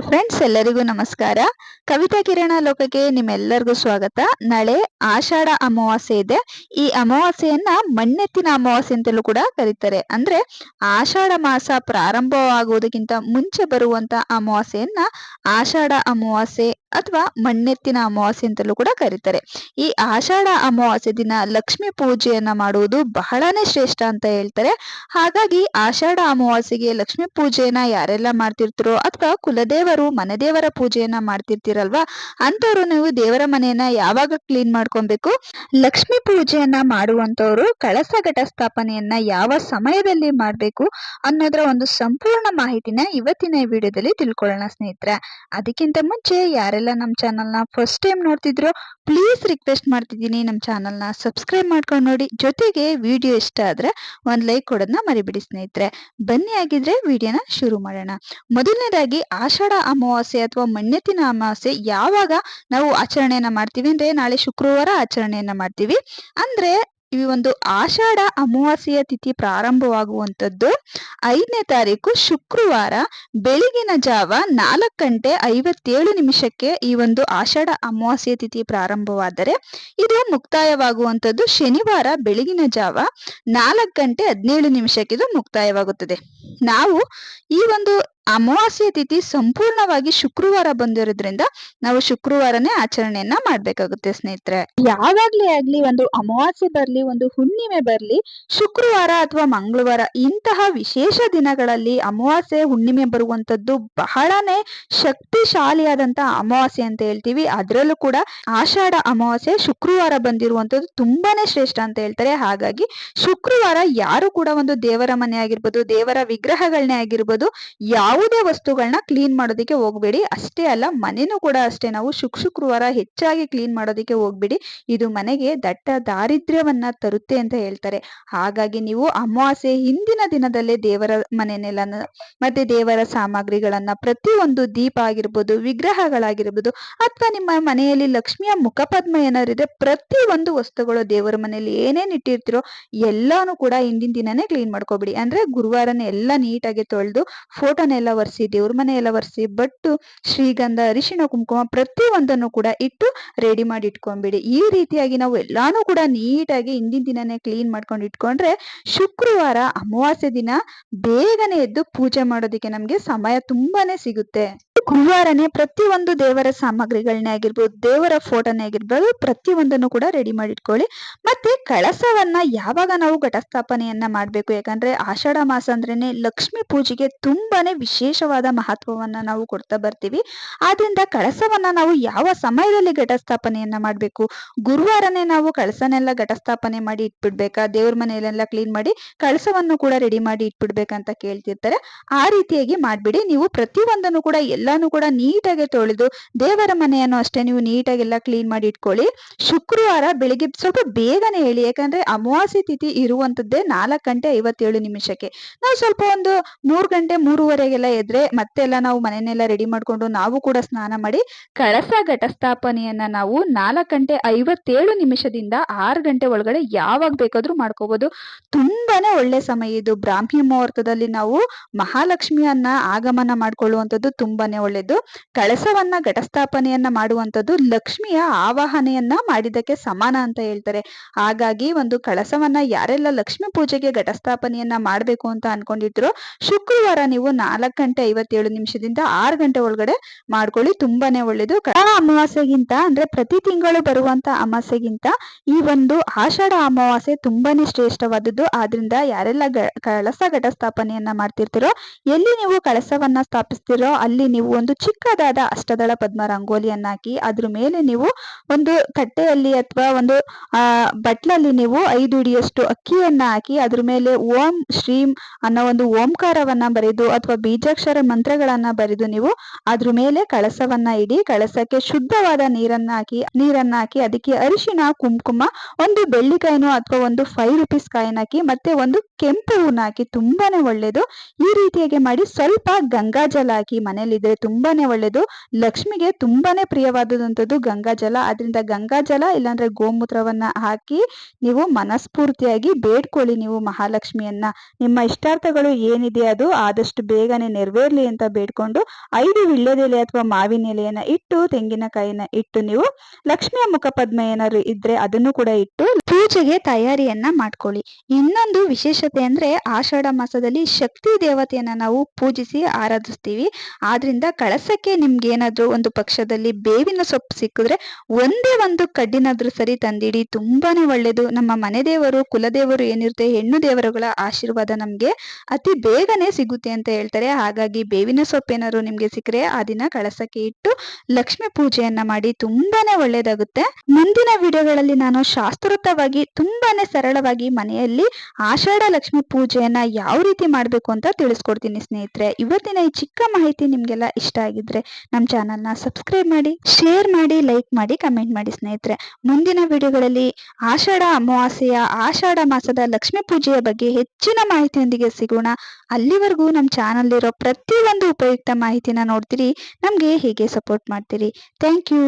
Friends ಎಲ್ಲರಿಗೂ ನಮಸ್ಕಾರ. ಕವಿತಾ ಕಿರಣ ಲೋಕಕ್ಕೆ ನಿಮ್ಮೆಲ್ಲರಿಗೂ ಸ್ವಾಗತ. ನಾಳೆ ಆಷಾಢ ಅಮಾವಾಸ್ಯೆ ಇದೆ. ಈ ಅಮಾವಾಸ್ಯೆಯನ್ನ ಮಣ್ಣೆತ್ತಿನ ಅಮಾವಾಸ್ಯೆ ಅಂತಲೂ ಕೂಡ ಕರೀತಾರೆ. ಅಂದ್ರೆ ಆಷಾಢ ಮಾಸ ಪ್ರಾರಂಭವಾಗುವುದಕ್ಕಿಂತ ಮುಂಚೆ ಬರುವಂತ ಅಮಾವಾಸ್ಯೆಯನ್ನ ಆಷಾಢ ಅಮಾವಾಸ್ಯೆ ಅಥವಾ ಮಣ್ಣೆತ್ತಿನ ಅಮಾವಾಸ್ಯೆ ಅಂತಲೂ ಕೂಡ ಕರೀತಾರೆ. ಈ ಆಷಾಢ ಅಮಾವಾಸ್ಯೆ ದಿನ ಲಕ್ಷ್ಮಿ ಪೂಜೆಯನ್ನ ಮಾಡುವುದು ಬಹಳನೇ ಶ್ರೇಷ್ಠ ಅಂತ ಹೇಳ್ತಾರೆ. ಹಾಗಾಗಿ ಆಷಾಢ ಅಮಾವಾಸ್ಯೆಗೆ ಲಕ್ಷ್ಮಿ ಪೂಜೆಯನ್ನ ಯಾರೆಲ್ಲ ಮಾಡ್ತಿರ್ತಾರೋ ಅಥವಾ ಕುಲದೇವರು, ಮನೆದೇವರ ಪೂಜೆಯನ್ನ ಮಾಡ್ತಿರ್ತೀರಲ್ವಾ ಅಂತವ್ರು ನೀವು ದೇವರ ಮನೆಯನ್ನ ಯಾವಾಗ ಕ್ಲೀನ್ ಮಾಡ್ಕೊಬೇಕು? ಲಕ್ಷ್ಮಿ ಪೂಜೆಯನ್ನ ಮಾಡುವಂತವ್ರು ಕಳಸ ಘಟ ಸ್ಥಾಪನೆಯನ್ನ ಯಾವ ಸಮಯದಲ್ಲಿ ಮಾಡಬೇಕು ಅನ್ನೋದರ ಒಂದು ಸಂಪೂರ್ಣ ಮಾಹಿತಿನ ಇವತ್ತಿನ ವಿಡಿಯೋದಲ್ಲಿ ತಿಳ್ಕೊಳ್ಳೋಣ ಸ್ನೇಹಿತರೆ. ಅದಕ್ಕಿಂತ ಮುಂಚೆ ಯಾರೆಲ್ಲ ಯಾರೆಲ್ಲ ನಮ್ಮ ಚಾನಲ್ನ ಫಸ್ಟ್ ಟೈಮ್ ನೋಡ್ತಿದ್ರು ಪ್ಲೀಸ್ ರಿಕ್ವೆಸ್ಟ್ ಮಾಡ್ತಿದ್ದೀನಿ ನಮ್ಮ ಚಾನಲ್ನ ಸಬ್ಸ್ಕ್ರೈಬ್ ಮಾಡ್ಕೊಂಡು ನೋಡಿ. ಜೊತೆಗೆ ವಿಡಿಯೋ ಇಷ್ಟ ಆದರೆ ಒಂದು ಲೈಕ್ ಕೊಡೋದನ್ನ ಮರಿಬಿಡಿ ಸ್ನೇಹಿತರೆ. ಬನ್ನಿ ಆಗಿದ್ರೆ ವಿಡಿಯೋನ ಶುರು ಮಾಡೋಣ. ಮೊದಲನೇದಾಗಿ ಆಷಾಢ ಅಮಾವಾಸ್ಯೆ ಅಥವಾ ಮಣ್ಯತಿನ ಅಮಾವಾಸ್ಯೆ ಯಾವಾಗ ನಾವು ಆಚರಣೆಯನ್ನ ಮಾಡ್ತೀವಿ ಅಂದ್ರೆ ನಾಳೆ ಶುಕ್ರವಾರ ಆಚರಣೆಯನ್ನ ಮಾಡ್ತೀವಿ. ಅಂದ್ರೆ ಈ ಒಂದು ಆಷಾಢ ಅಮಾವಾಸ್ಯೆಯ ತಿಥಿ ಪ್ರಾರಂಭವಾಗುವಂಥದ್ದು. ಐದನೇ ತಾರೀಕು ಶುಕ್ರವಾರ ಬೆಳಗಿನ ಜಾವ ನಾಲ್ಕು ಗಂಟೆ ಐವತ್ತೇಳು ನಿಮಿಷಕ್ಕೆ ಈ ಒಂದು ಆಷಾಢ ಅಮಾವಾಸ್ಯೆ ತಿಥಿ ಪ್ರಾರಂಭವಾದರೆ ಇದು ಮುಕ್ತಾಯವಾಗುವಂಥದ್ದು. ಶನಿವಾರ ಬೆಳಗಿನ ಜಾವ ನಾಲ್ಕು ಗಂಟೆ ಹದಿನೇಳು ನಿಮಿಷಕ್ಕೆ ಇದು ಮುಕ್ತಾಯವಾಗುತ್ತದೆ. ನಾವು ಈ ಒಂದು ಅಮಾವಾಸ್ಯೆ ತಿಥಿ ಸಂಪೂರ್ಣವಾಗಿ ಶುಕ್ರವಾರ ಬಂದಿರೋದ್ರಿಂದ ನಾವು ಶುಕ್ರವಾರನೇ ಆಚರಣೆಯನ್ನ ಮಾಡ್ಬೇಕಾಗುತ್ತೆ, ಸ್ನೇಹಿತರೆ. ಯಾವಾಗ್ಲೇ ಆಗ್ಲಿ ಒಂದು ಅಮಾವಾಸ್ಯೆ ಬರ್ಲಿ, ಒಂದು ಹುಣ್ಣಿಮೆ ಬರ್ಲಿ, ಶುಕ್ರವಾರ ಅಥವಾ ಮಂಗಳವಾರ ಇಂತಹ ವಿಶೇಷ ದಿನಗಳಲ್ಲಿ ಅಮಾವಾಸ್ಯೆ, ಹುಣ್ಣಿಮೆ ಬರುವಂತದ್ದು ಬಹಳನೇ ಶಕ್ತಿಶಾಲಿಯಾದಂತಹ ಅಮಾವಾಸ್ಯೆ ಅಂತ ಹೇಳ್ತೀವಿ. ಅದರಲ್ಲೂ ಕೂಡ ಆಷಾಢ ಅಮಾವಾಸ್ಯೆ ಶುಕ್ರವಾರ ಬಂದಿರುವಂತದ್ದು ತುಂಬಾನೇ ಶ್ರೇಷ್ಠ ಅಂತ ಹೇಳ್ತಾರೆ. ಹಾಗಾಗಿ ಶುಕ್ರವಾರ ಯಾರು ಕೂಡ ಒಂದು ದೇವರ ಮನೆ ಆಗಿರ್ಬೋದು, ದೇವರ ವಿಗ್ರಹಗಳನ್ನೇ ಆಗಿರ್ಬೋದು, ಯಾವ ಯಾವುದೇ ವಸ್ತುಗಳನ್ನ ಕ್ಲೀನ್ ಮಾಡೋದಕ್ಕೆ ಹೋಗ್ಬೇಡಿ. ಅಷ್ಟೇ ಅಲ್ಲ, ಮನೆನೂ ಕೂಡ ಅಷ್ಟೇ. ನಾವು ಶುಕ್ ಶುಕ್ರವಾರ ಹೆಚ್ಚಾಗಿ ಕ್ಲೀನ್ ಮಾಡೋದಕ್ಕೆ ಹೋಗ್ಬೇಡಿ. ಇದು ಮನೆಗೆ ದಟ್ಟ ದಾರಿದ್ರ್ಯವನ್ನ ತರುತ್ತೆ ಅಂತ ಹೇಳ್ತಾರೆ. ಹಾಗಾಗಿ ನೀವು ಅಮಾವಾಸ್ಯೆ ಹಿಂದಿನ ದಿನದಲ್ಲೇ ದೇವರ ಮನೆನೆಲ್ಲ ಮತ್ತೆ ದೇವರ ಸಾಮಗ್ರಿಗಳನ್ನ ಪ್ರತಿಯೊಂದು ದೀಪ ಆಗಿರ್ಬೋದು, ವಿಗ್ರಹಗಳಾಗಿರ್ಬೋದು, ಅಥವಾ ನಿಮ್ಮ ಮನೆಯಲ್ಲಿ ಲಕ್ಷ್ಮಿಯ ಮುಖಪದ್ಮ ಏನಾದ್ರು ಇದೆ ಪ್ರತಿ ಒಂದು ವಸ್ತುಗಳು ದೇವರ ಮನೆಯಲ್ಲಿ ಏನೇನ್ ಇಟ್ಟಿರ್ತಿರೋ ಎಲ್ಲಾನು ಕೂಡ ಹಿಂದಿನ ದಿನನೇ ಕ್ಲೀನ್ ಮಾಡ್ಕೊಬಿಡಿ. ಅಂದ್ರೆ ಗುರುವಾರನೇ ಎಲ್ಲ ನೀಟಾಗಿ ತೊಳೆದು ಫೋಟೋನೆಲ್ಲ ಎಲ್ಲ ಒರೆಸಿ, ದೇವ್ರ ಮನೆ ಎಲ್ಲ ಒರೆಸಿ, ಬಟ್ಟು ಶ್ರೀಗಂಧ, ಅರಿಶಿಣ, ಕುಂಕುಮ ಪ್ರತಿ ಒಂದನ್ನು ಕೂಡ ಇಟ್ಟು ರೆಡಿ ಮಾಡಿ ಇಟ್ಕೊಂಡ್ಬಿಡಿ ಈ ರೀತಿಯಾಗಿ ನಾವು ಎಲ್ಲಾನು ಕೂಡ ನೀಟಾಗಿ ಹಿಂದಿನ ದಿನನೇ ಕ್ಲೀನ್ ಮಾಡ್ಕೊಂಡು ಇಟ್ಕೊಂಡ್ರೆ ಶುಕ್ರವಾರ ಅಮಾವಾಸ್ಯೆ ದಿನ ಬೇಗನೆ ಎದ್ದು ಪೂಜೆ ಮಾಡೋದಕ್ಕೆ ನಮ್ಗೆ ಸಮಯ ತುಂಬಾನೇ ಸಿಗುತ್ತೆ. ಗುರುವಾರನೇ ಪ್ರತಿ ಒಂದು ದೇವರ ಸಾಮಗ್ರಿಗಳನ್ನೇ ಆಗಿರ್ಬೋದು, ದೇವರ ಫೋಟೋನೇ ಆಗಿರ್ಬೋದು, ಪ್ರತಿಯೊಂದನ್ನು ಕೂಡ ರೆಡಿ ಮಾಡಿ ಇಟ್ಕೊಳ್ಳಿ ಮತ್ತೆ ಕಳಸವನ್ನ ಯಾವಾಗ ನಾವು ಘಟಸ್ಥಾಪನೆಯನ್ನ ಮಾಡಬೇಕು? ಯಾಕಂದ್ರೆ ಆಷಾಢ ಮಾಸ ಅಂದ್ರೇನೆ ಲಕ್ಷ್ಮಿ ಪೂಜೆಗೆ ತುಂಬಾನೇ ವಿಶೇಷವಾದ ಮಹತ್ವವನ್ನ ನಾವು ಕೊಡ್ತಾ ಬರ್ತೀವಿ. ಆದ್ರಿಂದ ಕಳಸವನ್ನ ನಾವು ಯಾವ ಸಮಯದಲ್ಲಿ ಘಟಸ್ಥಾಪನೆಯನ್ನ ಮಾಡಬೇಕು? ಗುರುವಾರನೇ ನಾವು ಕಳಸನೆಲ್ಲ ಘಟಸ್ಥಾಪನೆ ಮಾಡಿ ಇಟ್ಬಿಡ್ಬೇಕಾ? ದೇವ್ರ ಮನೆಯಲ್ಲೆಲ್ಲ ಕ್ಲೀನ್ ಮಾಡಿ ಕಳಸವನ್ನು ಕೂಡ ರೆಡಿ ಮಾಡಿ ಇಟ್ಬಿಡ್ಬೇಕಂತ ಕೇಳ್ತಿರ್ತಾರೆ. ಆ ರೀತಿಯಾಗಿ ಮಾಡ್ಬಿಡಿ. ನೀವು ಪ್ರತಿಯೊಂದನ್ನು ಕೂಡ ಎಲ್ಲ ಎಲ್ಲಾನು ಕೂಡ ನೀಟಾಗಿ ತೊಳೆದು ದೇವರ ಮನೆಯನ್ನು ಅಷ್ಟೇ ನೀವು ನೀಟಾಗೆಲ್ಲ ಕ್ಲೀನ್ ಮಾಡಿ ಇಟ್ಕೊಳ್ಳಿ. ಶುಕ್ರವಾರ ಬೆಳಿಗ್ಗೆ ಸ್ವಲ್ಪ ಬೇಗನೆ ಹೇಳಿ ಯಾಕಂದ್ರೆ ಅಮಾವಾಸ್ಯ ತಿಥಿ ಇರುವಂತದ್ದೇ ನಾಲ್ಕು ಗಂಟೆ ಐವತ್ತೇಳು ನಿಮಿಷಕ್ಕೆ. ನಾವು ಸ್ವಲ್ಪ ಒಂದು ಮೂರು ಗಂಟೆ ಮೂರುವರೆಗೆಲ್ಲ ಎದ್ರೆ ಮತ್ತೆಲ್ಲ ನಾವು ಮನೆಯನ್ನೆಲ್ಲ ರೆಡಿ ಮಾಡ್ಕೊಂಡು ನಾವು ಕೂಡ ಸ್ನಾನ ಮಾಡಿ ಕಳಸ ಘಟಸ್ಥಾಪನೆಯನ್ನ ನಾವು ನಾಲ್ಕು ಗಂಟೆ ಐವತ್ತೇಳು ನಿಮಿಷದಿಂದ ಆರು ಗಂಟೆ ಒಳಗಡೆ ಯಾವಾಗ ಬೇಕಾದ್ರೂ ಮಾಡ್ಕೋಬಹುದು ತುಂಬಾನೇ ಒಳ್ಳೆ ಸಮಯ ಇದು. ಬ್ರಾಹ್ಮಿ ಮುಹೂರ್ತದಲ್ಲಿ ನಾವು ಮಹಾಲಕ್ಷ್ಮಿಯನ್ನ ಆಗಮನ ಮಾಡ್ಕೊಳ್ಳುವಂಥದ್ದು ತುಂಬಾನೇ ಒಳ್ಳೇದು. ಕಳಸವನ್ನ, ಘಟಸ್ಥಾಪನೆಯನ್ನ ಮಾಡುವಂತದ್ದು ಲಕ್ಷ್ಮಿಯ ಆವಾಹನೆಯನ್ನ ಮಾಡಿದಕ್ಕೆ ಸಮಾನ ಅಂತ ಹೇಳ್ತಾರೆ. ಹಾಗಾಗಿ ಒಂದು ಕಳಸವನ್ನ ಯಾರೆಲ್ಲ ಲಕ್ಷ್ಮಿ ಪೂಜೆಗೆ ಘಟಸ್ಥಾಪನೆಯನ್ನ ಮಾಡ್ಬೇಕು ಅಂತ ಅನ್ಕೊಂಡಿದ್ರು, ಶುಕ್ರವಾರ ನೀವು ನಾಲ್ಕು ಗಂಟೆ ಐವತ್ತೇಳು ನಿಮಿಷದಿಂದ ಆರು ಗಂಟೆ ಒಳಗಡೆ ಮಾಡ್ಕೊಳ್ಳಿ, ತುಂಬಾನೇ ಒಳ್ಳೇದು. ಅಮಾವಾಸ್ಯೆಗಿಂತ ಅಂದ್ರೆ ಪ್ರತಿ ತಿಂಗಳು ಬರುವಂತ ಅಮಾವಾಸ್ಯೆಗಿಂತ ಈ ಒಂದು ಆಷಾಢ ಅಮಾವಾಸ್ಯೆ ತುಂಬಾನೇ ಶ್ರೇಷ್ಠವಾದದ್ದು. ಆದ್ರಿಂದ ಯಾರೆಲ್ಲ ಕಳಸ ಘಟಸ್ಥಾಪನೆಯನ್ನ ಮಾಡ್ತಿರ್ತೀರೋ, ಎಲ್ಲಿ ನೀವು ಕಳಸವನ್ನ ಸ್ಥಾಪಿಸ್ತಿರೋ, ಅಲ್ಲಿ ನೀವು ಒಂದು ಚಿಕ್ಕದಾದ ಅಷ್ಟದಳ ಪದ್ಮ ರಂಗೋಲಿಯನ್ನ ಹಾಕಿ ಅದ್ರ ಮೇಲೆ ನೀವು ಒಂದು ತಟ್ಟೆಯಲ್ಲಿ ಅಥವಾ ಒಂದು ಬಟ್ಲಲ್ಲಿ ನೀವು ಐದು ಇಡಿಯಷ್ಟು ಅಕ್ಕಿಯನ್ನ ಹಾಕಿ ಅದ್ರ ಮೇಲೆ ಓಂ, ಶ್ರೀಂ ಅನ್ನೋ ಒಂದು ಓಂಕಾರವನ್ನ ಬರೆದು ಅಥವಾ ಬೀಜಾಕ್ಷರ ಮಂತ್ರಗಳನ್ನ ಬರೆದು ನೀವು ಅದ್ರ ಮೇಲೆ ಕಳಸವನ್ನ ಇಡಿ, ಕಳಸಕ್ಕೆ ಶುದ್ಧವಾದ ನೀರನ್ನ ಹಾಕಿ ನೀರನ್ನ ಹಾಕಿ ಅದಕ್ಕೆ ಅರಿಶಿನ ಕುಂಕುಮ, ಒಂದು ಬೆಳ್ಳಿಕಾಯಿನೋ ಅಥವಾ ಒಂದು ಫೈವ್ ರುಪೀಸ್ ಕಾಯಿನ ಹಾಕಿ ಮತ್ತೆ ಒಂದು ಕೆಂಪು ಹೂನ ಹಾಕಿ ತುಂಬಾನೇ ಒಳ್ಳೇದು. ಈ ರೀತಿಯಾಗಿ ಮಾಡಿ ಸ್ವಲ್ಪ ಗಂಗಾಜಲ ಹಾಕಿ ಮನೇಲಿ ತುಂಬಾನೇ ಒಳ್ಳೇದು. ಲಕ್ಷ್ಮಿಗೆ ತುಂಬಾನೇ ಪ್ರಿಯವಾದದಂಥದ್ದು ಗಂಗಾಜಲ ಅದರಿಂದ ಗಂಗಾಜಲ ಇಲ್ಲಾಂದ್ರೆ ಗೋಮೂತ್ರವನ್ನ ಹಾಕಿ ನೀವು ಮನಸ್ಫೂರ್ತಿಯಾಗಿ ಬೇಡ್ಕೊಳ್ಳಿ ನೀವು ಮಹಾಲಕ್ಷ್ಮಿಯನ್ನ. ನಿಮ್ಮ ಇಷ್ಟಾರ್ಥಗಳು ಏನಿದೆ ಅದು ಆದಷ್ಟು ಬೇಗನೆ ನೆರವೇರ್ಲಿ ಅಂತ ಬೇಡ್ಕೊಂಡು ಐದು ವಿಳ್ಯದೆಲೆ ಅಥವಾ ಮಾವಿನ ಎಲೆಯನ್ನ ಇಟ್ಟು ತೆಂಗಿನಕಾಯಿನ ಇಟ್ಟು ನೀವು ಲಕ್ಷ್ಮಿಯ ಮುಖಪದ್ಮ ಏನಾದ್ರು ಇದ್ರೆ ಅದನ್ನು ಕೂಡ ಇಟ್ಟು ಪೂಜೆಗೆ ತಯಾರಿಯನ್ನ ಮಾಡ್ಕೊಳ್ಳಿ. ಇನ್ನೊಂದು ವಿಶೇಷತೆ ಅಂದ್ರೆ ಆಷಾಢ ಮಾಸದಲ್ಲಿ ಶಕ್ತಿ ದೇವತೆಯನ್ನ ನಾವು ಪೂಜಿಸಿ ಆರಾಧಿಸ್ತೀವಿ. ಆದ್ರಿಂದ ಕಳಸಕ್ಕೆ ನಿಮ್ಗೆ ಏನಾದ್ರು ಒಂದು ಪಕ್ಷದಲ್ಲಿ ಬೇವಿನ ಸೊಪ್ಪು ಸಿಕ್ಕಿದ್ರೆ ಒಂದೇ ಒಂದು ಕಡ್ಡಿನಾದ್ರೂ ಸರಿ ತಂದಿಡಿ. ತುಂಬಾನೇ ಒಳ್ಳೇದು. ನಮ್ಮ ಮನೆ ದೇವರು, ಕುಲದೇವರು ಏನಿರುತ್ತೆ ಹೆಣ್ಣು ದೇವರುಗಳ ಆಶೀರ್ವಾದ ನಮ್ಗೆ ಅತಿ ಬೇಗನೆ ಸಿಗುತ್ತೆ ಅಂತ ಹೇಳ್ತಾರೆ. ಹಾಗಾಗಿ ಬೇವಿನ ಸೊಪ್ಪು ಏನಾದ್ರು ನಿಮ್ಗೆ ಸಿಕ್ಕರೆ ಆ ದಿನ ಕಳಸಕ್ಕೆ ಇಟ್ಟು ಲಕ್ಷ್ಮಿ ಪೂಜೆಯನ್ನ ಮಾಡಿ ತುಂಬಾನೇ ಒಳ್ಳೇದಾಗುತ್ತೆ. ಮುಂದಿನ ವಿಡಿಯೋಗಳಲ್ಲಿ ನಾನು ಶಾಸ್ತ್ರೋತವಾಗಿ ತುಂಬಾನೇ ಸರಳವಾಗಿ ಮನೆಯಲ್ಲಿ ಆಷಾಢ ಲಕ್ಷ್ಮಿ ಪೂಜೆಯನ್ನ ಯಾವ ರೀತಿ ಮಾಡಬೇಕು ಅಂತ ತಿಳಿಸ್ಕೊಡ್ತೀನಿ ಸ್ನೇಹಿತರೆ. ಇವತ್ತಿನ ಈ ಚಿಕ್ಕ ಮಾಹಿತಿ ನಿಮ್ಗೆಲ್ಲ ಇಷ್ಟ ಆಗಿದ್ರೆ ನಮ್ಮ ಚಾನಲ್ನ ಸಬ್ಸ್ಕ್ರೈಬ್ ಮಾಡಿ ಶೇರ್ ಮಾಡಿ ಲೈಕ್ ಮಾಡಿ ಕಮೆಂಟ್ ಮಾಡಿ ಸ್ನೇಹಿತರೆ. ಮುಂದಿನ ವಿಡಿಯೋಗಳಲ್ಲಿ ಆಷಾಢ ಅಮಾವಾಸ್ಯೆಯ ಆಷಾಢ ಮಾಸದ ಲಕ್ಷ್ಮೀ ಪೂಜೆಯ ಬಗ್ಗೆ ಹೆಚ್ಚಿನ ಮಾಹಿತಿಯೊಂದಿಗೆ ಸಿಗೋಣ. ಅಲ್ಲಿವರೆಗೂ ನಮ್ಮ ಚಾನಲ್ ಇರೋ ಪ್ರತಿಯೊಂದು ಉಪಯುಕ್ತ ಮಾಹಿತಿನ ನೋಡ್ತೀರಿ, ನಮಗೆ ಹೀಗೆ ಸಪೋರ್ಟ್ ಮಾಡ್ತೀರಿ? Thank you